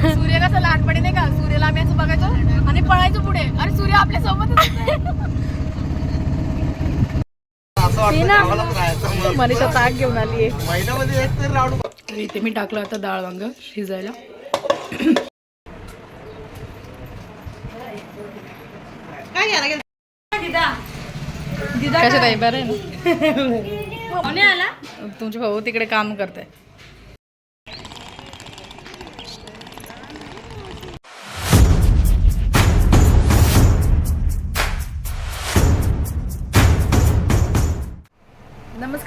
सूर्य कसं लहानपणी नाही का? सूर्याला आम्ही असं बघायचो आणि पळायचो पुढे. अरे सूर्य आपल्या मग. मनीषा ताक घेऊन आली आहे महिन्यामध्ये एक तरी लाडू इथे मी टाकलं आता डाळ वांग शिजायला. कशा ताई बरं आहे ना. तुमचे भाऊ तिकडे काम करताय.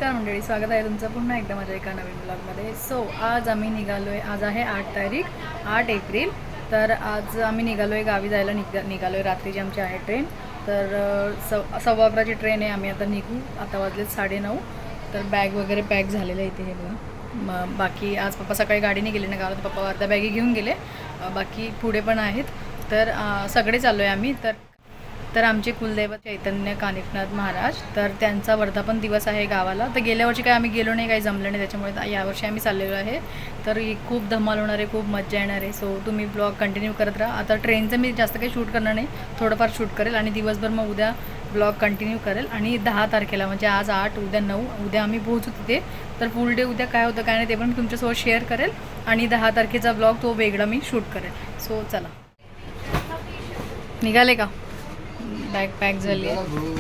नमस्कार मंडळी स्वागत आहे तुमचं पुन्हा एकदा माझ्या एका नवीन ब्लॉगमध्ये सो आज आम्ही निघालो आहे आज आहे आठ तारीख आठ एप्रिल. तर आज आम्ही निघालो आहे गावी जायला निघ निघालो आहे रात्रीची आमची आहे ट्रेन. तर सव सव्वा अकराची ट्रेन आहे आम्ही आता निघू. आता वाजलेत साडेनऊ तर बॅग वगैरे पॅक झालेलं आहे इथे हे बघा. मग बाकी आज पप्पा सकाळी गाडीने गेले ना गावात पप्पा अर्ध्या बॅगी घेऊन गेले. बाकी पुढे पण आहेत. तर सगळे चाललो आहे आम्ही. तर तर आमचे कुलदैवत चैतन्य कानिकनाथ महाराज तर त्यांचा वर्धापन दिवस आहे गावाला. तर गेल्या वर्षी काय आम्ही गेलो नाही काही जमलं नाही त्याच्यामुळे आता यावर्षी आम्ही चाललेलो आहे. तर खूप धमाल होणार आहे खूप मजा येणार आहे. सो तुम्ही ब्लॉग कंटिन्यू करत राहा. आता ट्रेनचं मी जास्त काही शूट करणार नाही थोडंफार शूट करेल आणि दिवसभर मग उद्या ब्लॉग कंटिन्यू करेल. आणि दहा तारखेला म्हणजे आज आठ उद्या नऊ उद्या आम्ही पोहोचू तिथे. तर फुल डे उद्या काय होतं काय नाही ते पण मी तुमच्यासोबत शेअर करेल. आणि दहा तारखेचा ब्लॉग तो वेगळा मी शूट करेल. सो चला. निघाले का? बॅग पॅक झाली आहे.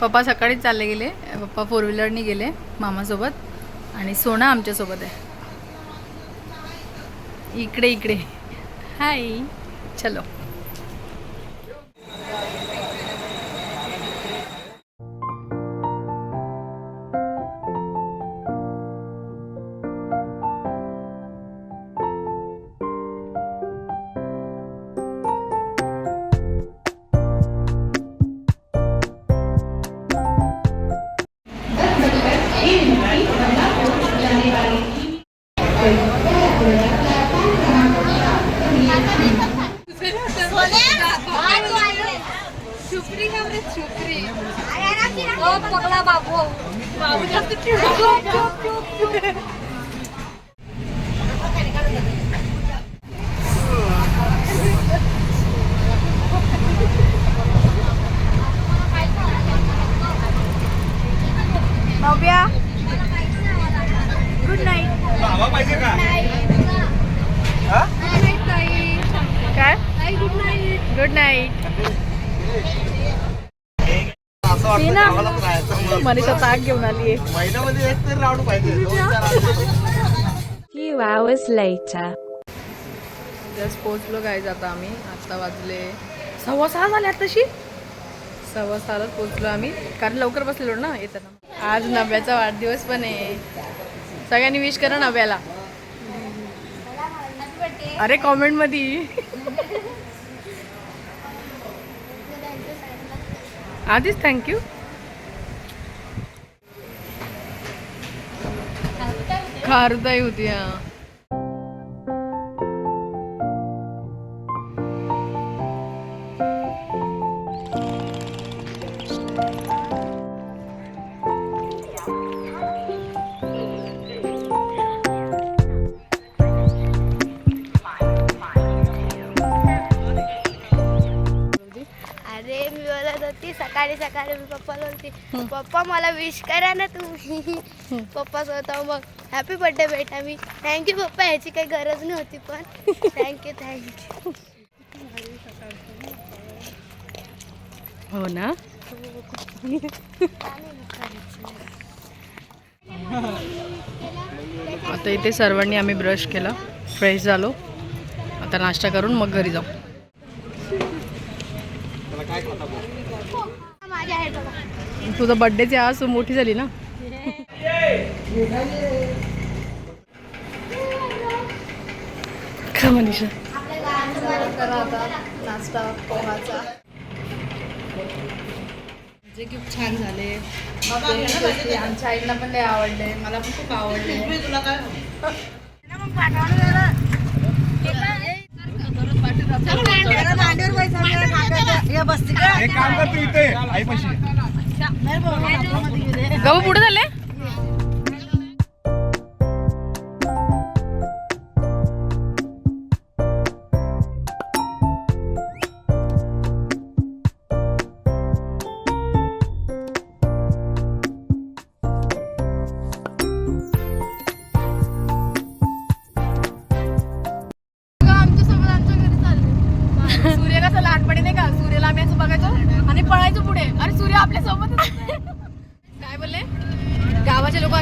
पप्पा सकाळीच चालले गेले. पप्पा फोर व्हीलरनी गेले मामासोबत. आणि सोना आमच्यासोबत आहे. इकडे इकडे. हाय चलो. नव्या. गुड नाईट बाबा पाहिजे का? हा? काय? गुड नाईट असं वाटतं. मनीषा ताक घेऊन आली आहे महिन्यामध्ये एक तरी लाडू पाहिजे. दोन चार आठवडे. few hours later. जस्ट पोचलो काय आता आम्ही. आत्ता वाजले सव्वा सहा झाले तशी सव्वा सहालाच पोचलो आम्ही. कारण लवकर बसलेलो ना येताना. आज नव्याचा वाढदिवस पण आहे. सगळ्यांनी विश करा नव्याला. अरे कॉमेंटमध्ये आधीच थँक्यू खारदाई होती हा. बोलती पप्पा मला विश करा ना तुम्ही. पप्पा स्वतः मग हॅपी बर्थडे बेटा मी थँक्यू पप्पा ह्याची काही गरज नव्हती पण. थँक्यू थँक्यू हो ना? आता इथे सर्वांनी आम्ही ब्रश केला फ्रेश झालो. आता नाश्ता करून मग घरी जाऊ. माझ्या आहे बघा. तुझा बड्डेची आज तू मोठी झाली ना? का मनीषा. नाश्ता पोहाचा जे खूप छान झाले. आमच्या आईला पण लय आवडले. मला पण खूप आवडले. एक काम कर तू इथे. आई पाशी. गहू पुढे झाले?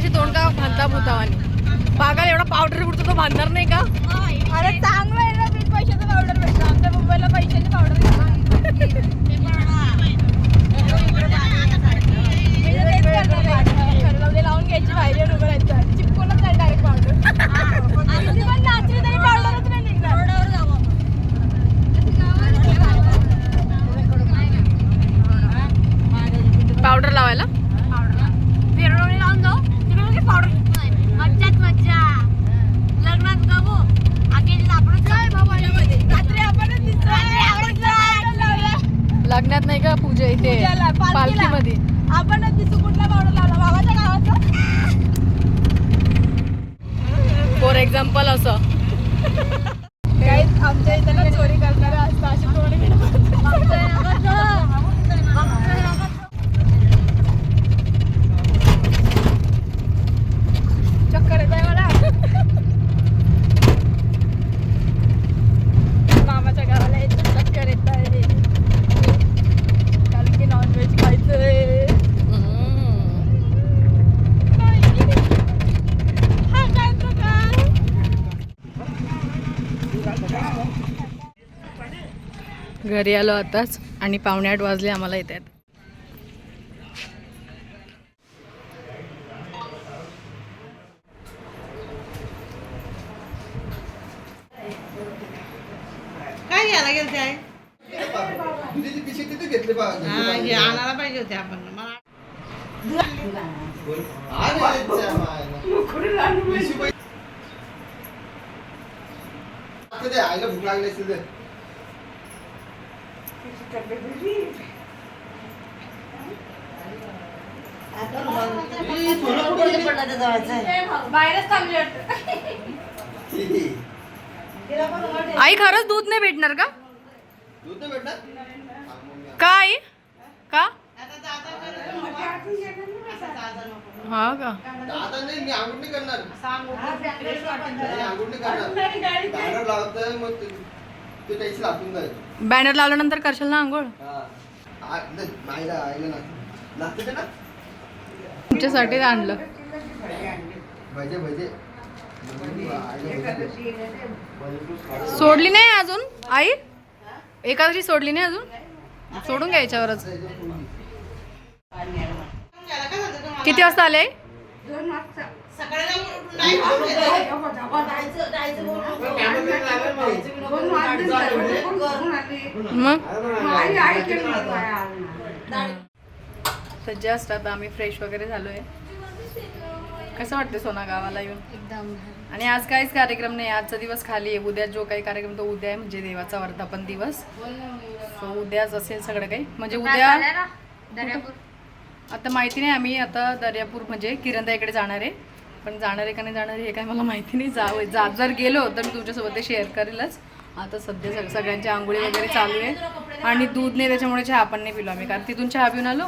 गावाचे लोक असे तोंड का भांता भूतावानी पागाल एवढा पावडर कुठतो तो बांधणार नाही का अरे चांगलं आहे ना बीज पैशाचं पावडर भेटतं आमच्या मुंबईला पैशाची पावडर लावून घ्यायची बाहेर येऊन उभं राहायचं चिपकूनच नाही डायरेक्ट पावडर किती पण नाचली तरी पावडरच नाही निघणार पावडर लावायला फेरवणी लावून जाऊ तिकडे म्हणजे पावडर मज्जाच मज्जा लग्नात गमू आखेची आपण रात्री आपणच दिसतो लग्नात नाही का पूजा इथे? पूजेला, पालखीला. पालखीमध्ये. आपणच दिसू कुठला पावडर लावला बाबाच्या गावाचा. फॉर एक्झाम्पल असं. काही आमच्या इथे ना चोरी करणारे असतात अशी चोरी चक्कर येत आहे मला मामाच्या गावाला येत चक्कर येत आहे कारण की नॉनव्हेज खायचंय हा काय प्रकार घरी आलो आताच आणि पावणे आठ वाजले आम्हाला येतात काय घ्यायला गेलते आहे आणायला पाहिजे होते आपण. मला आईला भूक लागली असेल तर. बाहेरच वाटतं. आई खरंच दूध नाही भेटणार का? दूध नाही भेटणार? मग मी का आई? का? हा का? आता नाही मी आंघोळ नाही करणार. बॅनर लावतोय मग ते- ते त्याची लापून जाईल. बॅनर लावल्यानंतर करशाल ना आंघोळ? हा. तुमच्यासाठीच आणलं. सोडली नाही अजून? आई? एकादशी सोडली नाही अजून? सोडून घ्या याच्यावरच. किती वाजता आले? आई? मग तर जस्ट आता आम्ही फ्रेश वगैरे झालोय. कसं वाटतं सोना गावाला येऊन? एकदम आणि आज काहीच कार्यक्रम नाही आजचा दिवस खाली आहे. उद्या जो काही कार्यक्रम तो उद्या आहे म्हणजे देवाचा वर्धापन दिवस. सो उद्याच असेल सगळं काही. म्हणजे उद्या आता माहिती नाही आम्ही आता दर्यापूर म्हणजे किरणदा जाणार आहे. पण जाणार आहे का नाही जाणार आहे हे काय मला माहिती नाही. जा जा जर गेलो तर मी तुमच्यासोबत ते शेअर करेलच. आता सध्या सग सगळ्यांची आंघोळी वगैरे चालू आहे. आणि दूध नाही त्याच्यामुळे चहा पण नाही पिलो आम्ही. कारण तिथून चहा पिऊन आलो.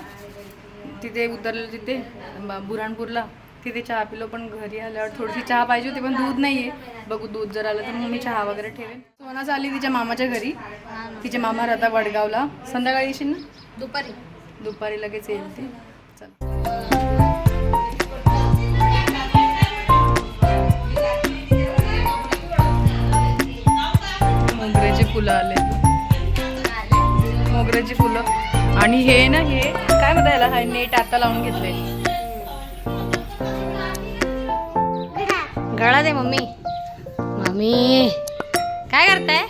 तिथे उतरलेलो तिथे ब- बुऱ्हाणपूरला. तिथे चहा पिलो पण घरी आल्यावर थोडीशी चहा पाहिजे होती पण दूध नाही आहे. बघू दूध जर आलं तर मग मी चहा वगैरे ठेवेन. सोनाच आली तिच्या मामाच्या घरी. तिचे मामा राहता वडगावला. संध्याकाळी येशील ना? दुपारी. दुपारी लगेच येईल ती. फुलं आले. मोगऱ्याची फुलं. आणि हे ना हे काय म्हणता याला? हा नेट आता लावून घेतले गळा दे मम्मी. मम्मी काय करताय?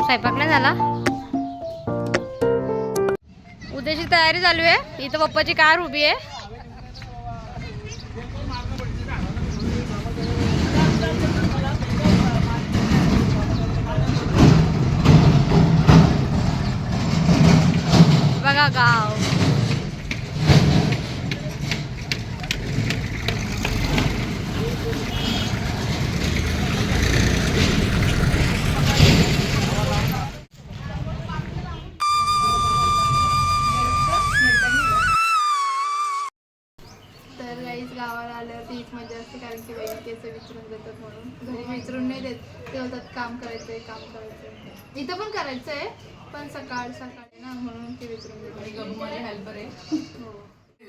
स्वयंपाक नाही झाला? उद्याची तयारी चालू आहे. इथं पप्पाची कार उभी आहे. गाव तर गाईच गावाला आल्यावरती हीच मजा असते कारण की वैदिक केस विचारून देतात म्हणून. घरी विचारून नाही देत. ते होतात काम करायचंय काम करायचंय. इथं पण करायचंय. पण सकाळ सकाळी ना म्हणून ते विसरून आणि गबू माझे हेल्पर आहे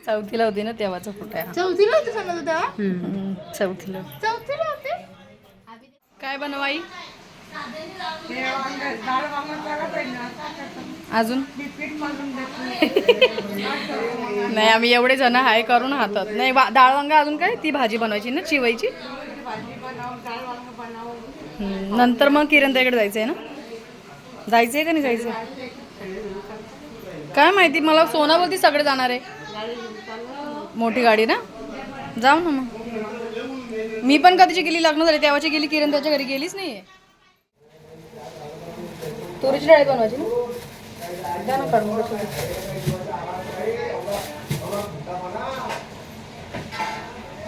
चौथीला होती ना तेव्हाचा फोटो आहे हा. चौथीला होते सांगत होता? चौथीला. चौथीला होते? काय बनवाई हे. अजून. नाही आम्ही एवढे जण हाय करून हातात. नाही वा- डाळ वांगा अजून काय? ती भाजी बनवायची ना चिवायची हम्म, नंतर मग किरण ताईकडे जायचंय ना? जायचंय का नाही जायचं काय माहिती मला सोना बोलती सगळे जाणार आहे. मोठी गाडी ना? जाऊ ना मग. मी पण कधीची गेली लग्न झाली तेव्हाची गेली किरण त्याच्या घरी गेलीच नाहीये. तुरीची डाळी बनवायची ना? ना काढून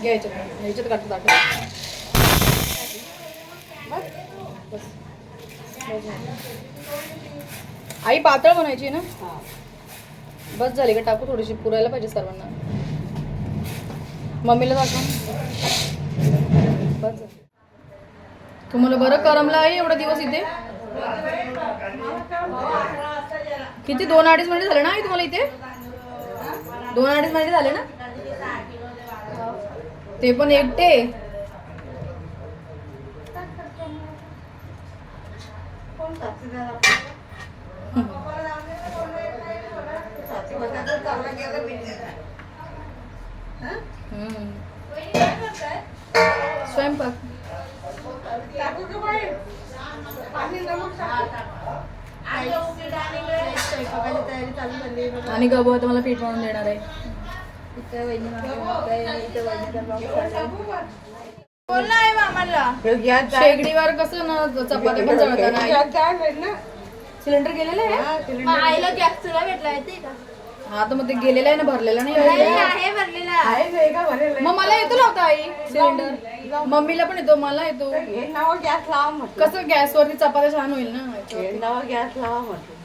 घ्यायचं काढतो बस. बस. आई पातळ बनायची ना? बस झाली का? टाकू थोडीशी. पुरायला पाहिजे सर्वांना. मम्मीला दाखव. बस. तुम्हाला बरं करमलं आहे एवढा दिवस इथे? किती? दोन अडीच मिनिट झाले ना आई तुम्हाला इथे? दोन अडीच मिनिट झाले ना? ते पण एकटे. स्वयंपाक. आणि गबो आता मला पीठ म्हणून देणार आहे. बोलला आहे मामाला. हे गॅस जाय- शेगडीवर कसं ना चपात्या पण जळतात ना गॅस जायला ना. सिलेंडर गेलेलं आहे? हा. मग आईला गॅस तुला भेटला येते का? हा तर मग ते गेलेलं आहे ना भरलेलं नाही नाही आहे. आहे भरलेला. आहे नाही का भरेल आहे? मग मला येतो लावता आई सिलेंडर. मम्मीला पण येतो मला येतो. हे नाव गॅस लावा म्हटलं. कसं गॅसवरती चपात्या छान होईल ना? हे नाव गॅस लावा म्हटलं.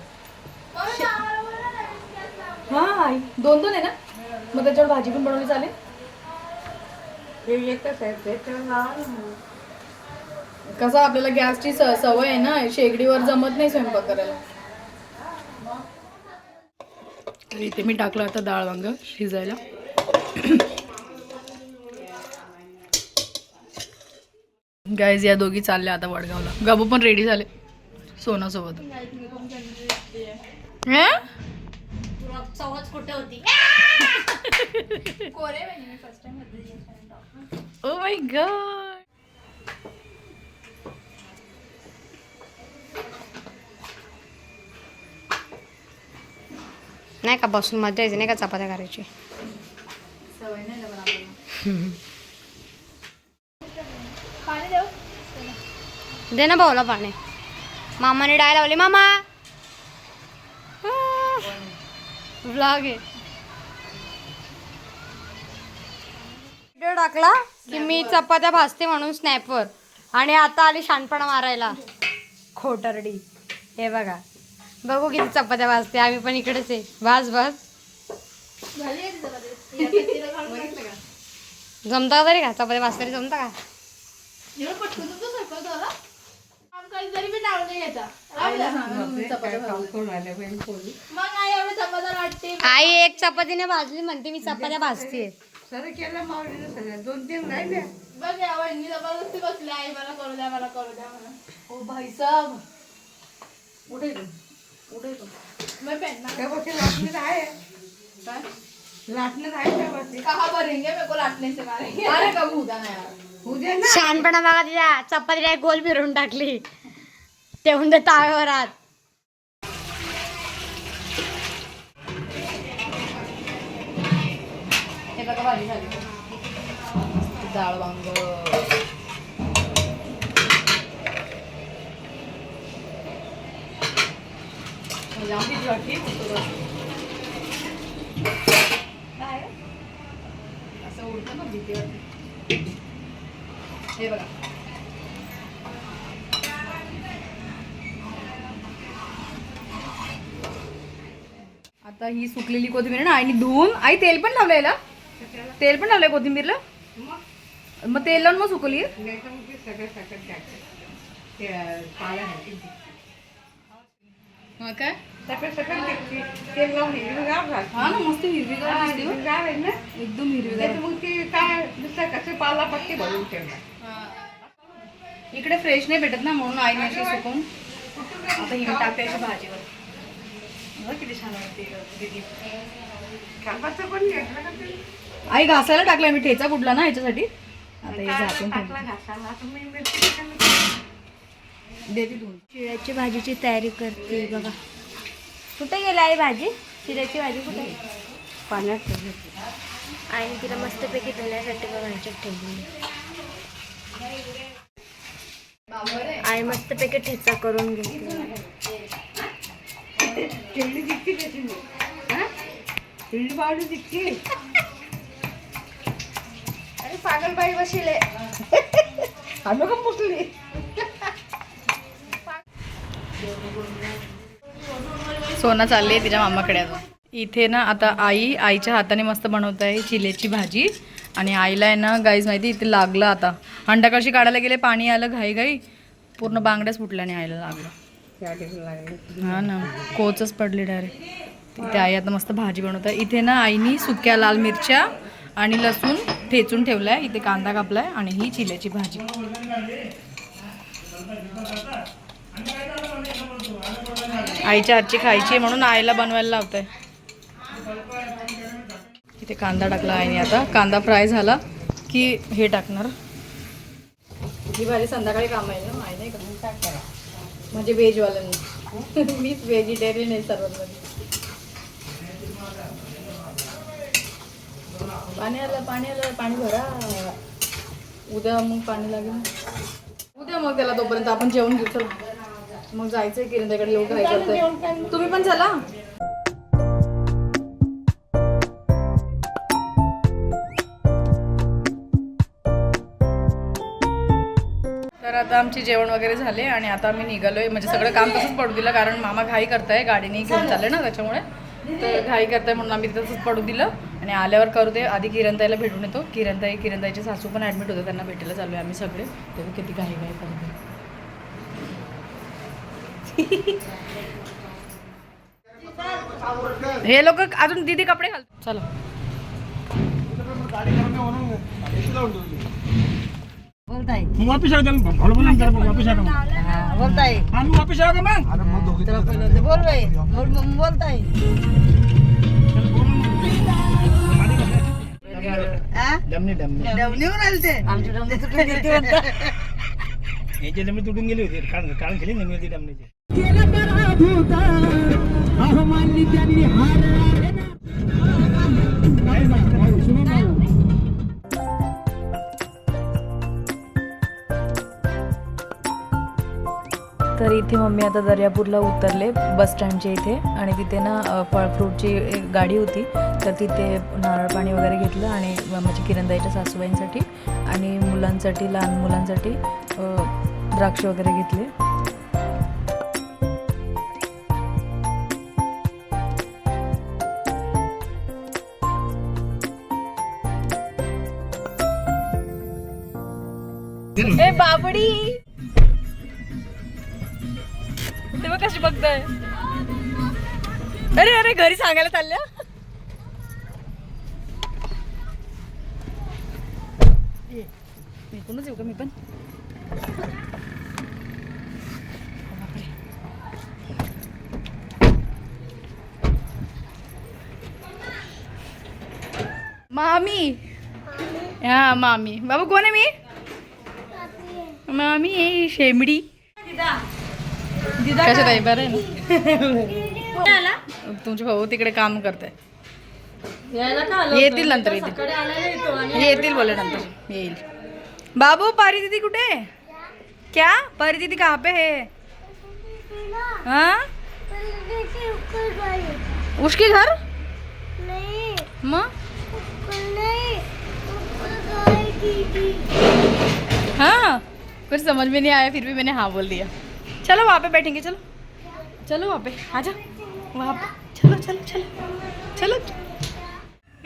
हा आई. दोन दोन आहे ना? मग त्याच्यावर भाजी पण बनवली चालेल? हे एकच आहे त्याच्यावर लावा ना. कसं आपल्याला गॅसची स- सवय आहे ना शेगडीवर जमत नाही स्वयंपाक करायला. तर इथे मी टाकलं आता डाळ वांग शिजायला. गायज या दोघी चालल्या आता वडगावला. गबू पण रेडी झाले. सोनासोबत. हे? होती? ओ माय गॉड नाही का बसून मजा यायची नाही का चपात्या करायची? पाणी देऊ? दे ना भाऊला पाणी. मामाने डाय लावली. मामा! व्लॉग आहे. व्हिडिओ टाकला? की मी चपात्या भाजते म्हणून स्नॅपवर. आणि आता आली शानपणा मारायला. खोटरडी. हे बघा. बघू किती चपात्या भाजते. आम्ही पण इकडेच आहे. भाज भाज. जमता तरी का? चपात्या भाज तरी जमता का? आई एक चपातीने भाजली म्हणते मी चपात्या भाजते. सर केलं मावळीनं सगळं. दोन तीन राहिले. बघ या वहिनी ज़बरदस्ती बसली आई मला करू द्या मला करू द्या मला ओ भाई साहब उठे तू. उठे तू. मैं पहनना त्या बसते लाटणीत आहे. काय? लाटणीत आहे त्या बसते कहा भरेंगे मेरे को लाटने से मारेंगे अरे कबू उद्या ना यार उद्या ना. शहाणपणा बघा तिच्या चपातीला एक गोल फिरून टाकली. ठेवून दे बघा भाजी झाली. डाळ वांग. जाम भीती वाटते असं उडतं ना भीती वाटते. हे बघा. आता ही सुकलेली कोथिंबीर आहे ना आणि धुवून आई तेल पण लावलंय याला. तेल पण लावलंय कोथिंबीरला? मग? तेल लावून मग सुकली नाही हा काय. हा ना मस्त हिरवीगार हा, दिसते हो. एकदम हिरवीगार. हा. इकडे फ्रेश नाही भेटत ना म्हणून आईने अशी सुकून आता ही टाकते अशी बघ किती छान घेतलं? आई घासायला टाकलाय मी ठेचा कुठला ना ह्याच्यासाठी आता हे झाकून टाकला टाकली. देते तू चिऱ्याची भाजीची तयारी करते बघा. कुठे गेली आई भाजी? चिऱ्याची भाजी कुठे? पाण्यात ठेवली. आणि तिला मस्तपैकी धुण्यासाठी बघा ह्याच्यात ठेवली आई मस्तपैकी ठेचा करून घेते. हा? चिल्ली का मुसली सोना चालली आहे तिच्या मामाकडे आता. इथे ना आता आई आईच्या हाताने मस्त बनवत आहे चिलेची भाजी. आणि आईला आहे ना गाईज माहिती इथे लागलं आता. अंडा कशी काढायला गेले पाणी आलं घाई घाई पूर्ण बांगड्याच फुटल्या आणि आईला लागली. हा ना कोचच पडली डायरेक्ट इथे आई आता मस्त भाजी बनवतात. इथे ना आईनी सुक्या लाल मिरच्या आणि लसूण ठेचून ठेवलं आहे इथे कांदा कापलाय आणि ही चिल्याची भाजी. आईच्या हातची खायची आहे म्हणून आईला बनवायला लावतंय. इथे कांदा टाकला आईने आता. कांदा फ्राय झाला की हे टाकणार. ही भाजी संध्याकाळी काम आहे ना आई नाही का म्हणजे व्हेजवाल्यांना मीच व्हेजिटेरियन आहे सर्वांमध्ये. पाणी आलं पाणी आलं पाणी भरा. उद्या मग पाणी लागेल. उद्या मग त्याला तोपर्यंत आपण जेवण घेऊ चला. मग जायचंय किरण येऊ काय करतोय. तुम्ही पण चला. आमचे जेवण वगैरे झाले आणि आता आम्ही निघालोय. म्हणजे सगळं काम तसंच पडू दिलं कारण मामा घाई करताय गाडीने घेऊन चालले ना त्याच्यामुळे. तर घाई करताय म्हणून आम्ही तसंच पडू दिलं. आणि आल्यावर करू दे आधी किरणताईला भेटून येतो. किरणताई किरणताईचे सासू पण ॲडमिट होते त्यांना भेटायला चालू आहे आम्ही सगळे. तेव्हा किती घाई घाई करतो हे लोक अजून दीदी कपडे घाल चला. बोलताय. मग वापिस आलो त्याला भाऊ बोलून जरा वापिस आलो बोलताय. आम्ही वापिस आलो का मग? तुला पहिलं ते बोल बाई. बोल बोल- बोलताय. आ? डमने डमने. डवणीवर आले ते. आमच्या डवणी तुटून गेली म्हणता. याचे डमने तुटून गेले होते. कारण कारण खेळली नाही ती डमनेची. तर इथे मम्मी आता दर्यापूरला उतरले बस स्टँडच्या इथे. आणि तिथे ना फळफ्रूटची एक गाडी होती. तर तिथे नारळ पाणी वगैरे घेतलं आणि माझ्या किरणदाईच्या सासूबाईंसाठी आणि मुलांसाठी लहान मुलांसाठी द्राक्ष वगैरे घेतले. ए बाबडी! कशी बघताय? अरे अरे घरी सांगायला चालल्या? मी कोणच येऊ का मी पण? मामी. हा मामी. बाबू कोण आहे मी? मामी शेमडी कशात आहे? बरं आहे ना. तुमचे भाऊ तिकडे काम करताय येतील नंतर येतील. येतील बोले नंतर. येईल. बाबू पारी दीदी कुठे? क्या? पारी दीदी कहाँ पे है? हाँ? उसके घर? नहीं नहीं हाँ? कुछ समझ में नहीं आया फिर भी मैंने हाँ बोल दिया. चलो वहाँ पे बैठेंगे, चलो। चलो वहाँ पे आजा वहाँ पे। चलो चलो चलो। चलो।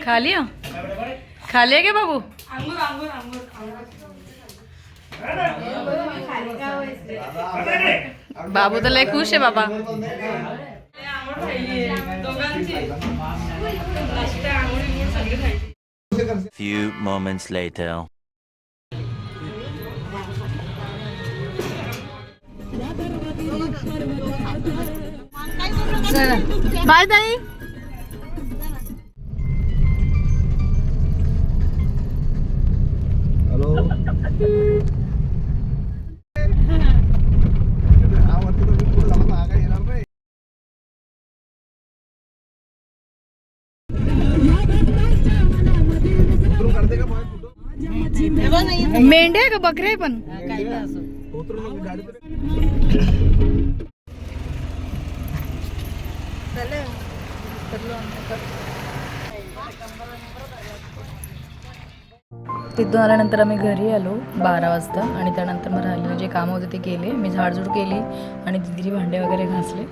खा लिया? खा लिया क्या बाबू? बाबू तर लय खुश है, बाबा। Few moments later. बाय ताई. हॅलो. मेंढ्या का आहे पण? तिथून आल्यानंतर आम्ही घरी आलो बारा वाजता. आणि त्यानंतर मग राहिलेले जे कामं होते ते केले. मी झाडझूड केली आणि दिदीची भांडे वगैरे घासले.